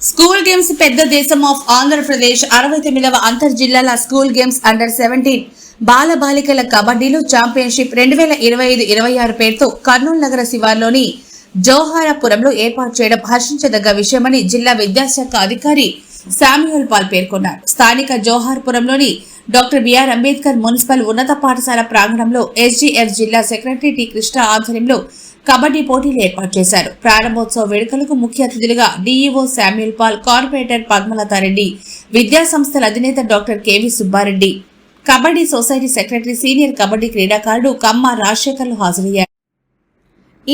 School games పెద్ద దేశం of Andhra Pradesh అరవై తొమ్మిదవ అంతర్ జిల్లాల స్కూల్ గేమ్స్ అండర్ సెవెంటీన్ బాల బాలికల కబడ్డీలో ఛాంపియన్షిప్ రెండు వేల ఇరవై ఐదు ఇరవై ఆరు పేరుతో కర్నూలు నగర శివార్లోని జోహారాపురంలో ఏర్పాటు చేయడం హర్షించదగ్గ విషయమని జిల్లా విద్యాశాఖ అధికారి శామ్యూల్ పాల్ పేర్కొన్నారు. స్థానిక జోహార్పురంలోని డాక్టర్ బిఆర్ అంబేద్కర్ మున్సిపల్ ఉన్నత పాఠశాల ప్రాంగణంలో ఎస్జీఎఫ్ జిల్లా సెక్రటరీ టి కృష్ణ ఆధ్వర్యంలో కబడ్డీ పోటీలు ఏర్పాటు చేశారు. ప్రారంభోత్సవ వేడుకలకు ముఖ్య అతిథులుగా DEO Samuel Paul corporator Padmalatha Reddy విద్యా సంస్థల అధినేత doctor KV Subba Reddy kabaddi society secretary senior kabaddi క్రీడాకారుడు కమ్మ రాజశేఖర్లు హాజరయ్యారు.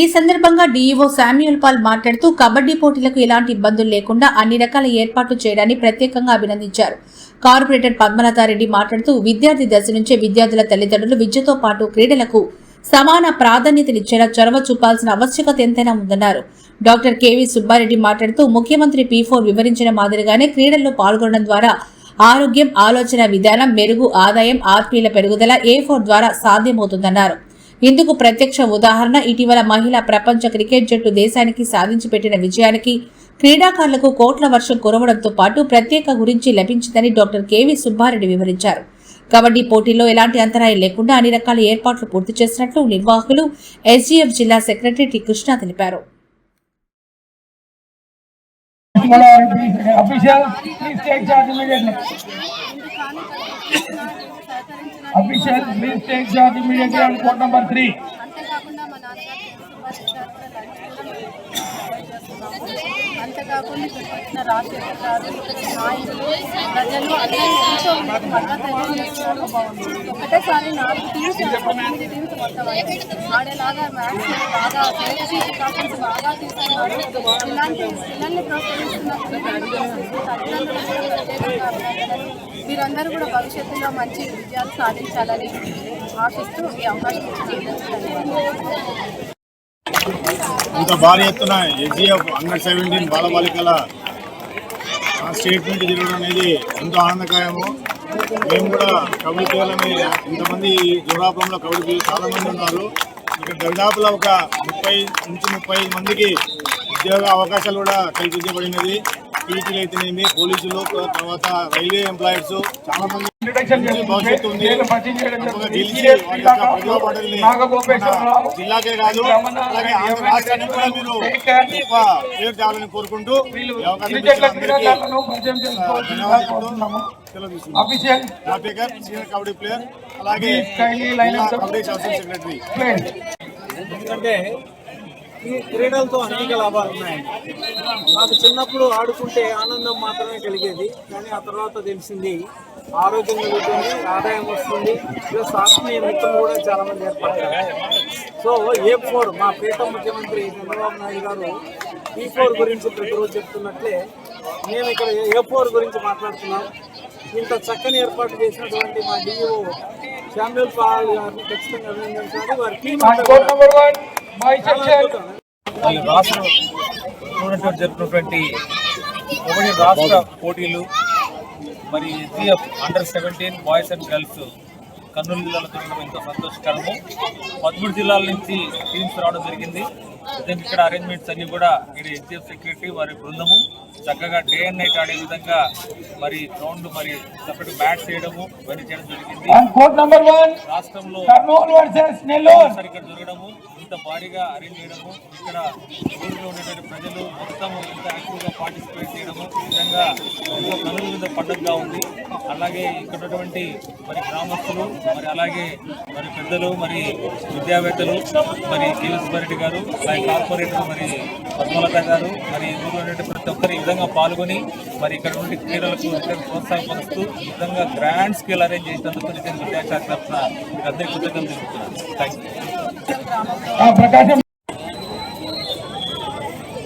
ఈ సందర్భంగా డీఈఓ శామ్యూల్ పాల్ మాట్లాడుతూ కబడ్డీ పోటీలకు ఎలాంటి ఇబ్బందులు లేకుండా అన్ని రకాల ఏర్పాట్లు చేయడాన్ని ప్రత్యేకంగా అభినందించారు. కార్పొరేటర్ పద్మలతారెడ్డి మాట్లాడుతూ విద్యార్థి దశ నుంచే విద్యార్థుల తల్లిదండ్రులు విద్యతో పాటు క్రీడలకు సమాన ప్రాధాన్యతనిచ్చేలా చొరవ చూపాల్సిన ఆవశ్యకత ఎంతైనా ఉందన్నారు. డాక్టర్ కెవి సుబ్బారెడ్డి మాట్లాడుతూ ముఖ్యమంత్రి పీ ఫోర్ వివరించిన మాదిరిగానే క్రీడల్లో పాల్గొనడం ద్వారా ఆరోగ్యం ఆలోచన విధానం మెరుగు ఆదాయం ఆర్పీల పెరుగుదల ఏ ఫోర్ ద్వారా సాధ్యమవుతుందన్నారు. ఇందుకు ప్రత్యక్ష ఉదాహరణ ఇటీవల మహిళా ప్రపంచ క్రికెట్ జట్టు దేశానికి సాధించి పెట్టిన విజయానికి క్రీడాకారులకు కోట్ల వర్షం కురవడంతో పాటు ప్రత్యేక గురించి లభించిందని డాక్టర్ కెవి సుబ్బారెడ్డి వివరించారు. కబడ్డీ పోటీల్లో ఎలాంటి అంతరాయం లేకుండా అన్ని రకాల ఏర్పాట్లు పూర్తి చేసినట్లు నిర్వాహకులు ఎస్జీఎఫ్ జిల్లా సెక్రటరీ టి కృష్ణ తెలిపారు. Official, please take charge immediately. Official, please take charge immediately on court number three. అంతేకాకుండా మా నాన్నగారు సుభాష్ గారు కూడా లైక్ చేస్తున్నాము. అంతేకాకుండా ఇక్కడ వచ్చిన రాజశేఖర్ గారు నాయకులు ప్రజలు అందరూ ఎంతో మనకు మద్దతు తెలియజేస్తున్నారు ఒకటేసారి నాలుగు టీమ్స్ తొమ్మిది టీమ్స్ మొత్తం ఆడేలాగా మ్యాచ్ బాగా సేఫ్టీ ప్రికాషన్స్ బాగా తీసుకున్నారు ఇలాంటి పిల్లల్ని ప్రోత్సహిస్తున్న మీరందరూ కూడా భవిష్యత్తులో మంచి విజయాలు సాధించాలని ఆశిస్తూ ఈ అవకాశం ఇంత భారీ ఎత్తున ఎస్జిఎఫ్ అండర్ సెవెంటీన్ బాలబాలికల స్టేట్మెంట్ స్టేట్ తిరగడం అనేది ఎంతో ఆనందకరము మేము కూడా కబడ్డీ మీద ఇంతమంది జోరాపురంలో కబడ్డీ పిల్లలు చాలామంది ఉన్నారు. ఇక్కడ దరిదాపులో ఒక ముప్పై నుంచి ముప్పై మందికి ఉద్యోగ అవకాశాలు కూడా కల్పించబడినది. టీచర్లు అయితేనేమి పోలీసులు తర్వాత రైల్వే ఎంప్లాయీస్ చాలామంది నాగగోపేశ్వరరావు, జిల్లాకే కాదు పేరు తేవాలని కోరుకుంటూ పరిచయం సీనియర్ కబడ్డీ ప్లేయర్ అలాగే. కబడ్డీ సెక్రటరీ. ఎందుకంటే ఈ క్రీడలతో అనేక లాభాలు ఉన్నాయండి నాకు చిన్నప్పుడు ఆడుకుంటే ఆనందం మాత్రమే కలిగేది. కానీ ఆ తర్వాత తెలిసింది ఆరోగ్యం కలుగుతుంది ఆదాయం వస్తుంది. ప్లస్ ఆత్మీయ మిత్రులు కూడా చాలా మంది ఏర్పడతారు సో ఏ ఫోర్ మా పేట ముఖ్యమంత్రి చంద్రబాబు నాయుడు గారు ఈ ఫోర్ గురించి ప్రతిరోజు చెప్తున్నట్లే మేము ఇక్కడ ఏ ఫోర్ గురించి మాట్లాడుతున్నాం. ఇంత చక్కని ఏర్పాటు చేసినటువంటి మా డిఓ శామ్యుల్ పాల్ గారిని ఖచ్చితంగా అభినందించాలి. వారి టీం రాష్ట్ర జరుపుతున్నటువంటి ఒకటి రాష్ట్ర పోటీలు మరి SGF under seventeen boys and girls Kurnool జిల్లాలో జరగడం ఎంతో సంతోషకరము. పదమూడు జిల్లాల నుంచి టీమ్స్ రావడం జరిగింది. దీనికి ఇక్కడ అరేంజ్మెంట్స్ అన్ని కూడా ఇక్కడ ఎస్జిఎఫ్ సెక్రటరీ వారి బృందము. చక్కగా డే అండ్ నైట్ ఆడే విధంగా మరి గ్రౌండ్ మరి సపరేట్ బ్యాట్స్ చేయడము ఇవన్నీ చేయడం జరిగింది. రాష్ట్రంలో ఇక్కడ జరగడము. ఇంత భారీగా అరేంజ్ చేయడము ఇక్కడ ఊరిలో ఉండేటువంటి ప్రజలు మొత్తం ఇంత యాక్టివ్గా పార్టిసిపేట్ చేయడము నిజంగా విధంగా ఎంతో కనుల మీద పండుగగా ఉంది. అలాగే ఇక్కడ ఉన్నటువంటి మరి గ్రామస్తులు మరి అలాగే మరి పెద్దలు మరి విద్యావేత్తలు మరి కేవీఎస్ రెడ్డి గారు మరి కార్పొరేటర్ మరి పద్మలత గారు మరి ఊరిలో ఉన్నటువంటి ప్రతి ఒక్కరు ఈ విధంగా పాల్గొని మరి ఇక్కడ నుండి క్రీడలకు ప్రోత్సాహపరుస్తూ ఈ విధంగా గ్రాండ్ స్కేల్ అరేంజ్ చేసినందుకు నిజంగా విద్యాశాఖ తరఫున అందరికీ కృతజ్ఞతలు తెలుపుతున్నాను. Thank you Prakasam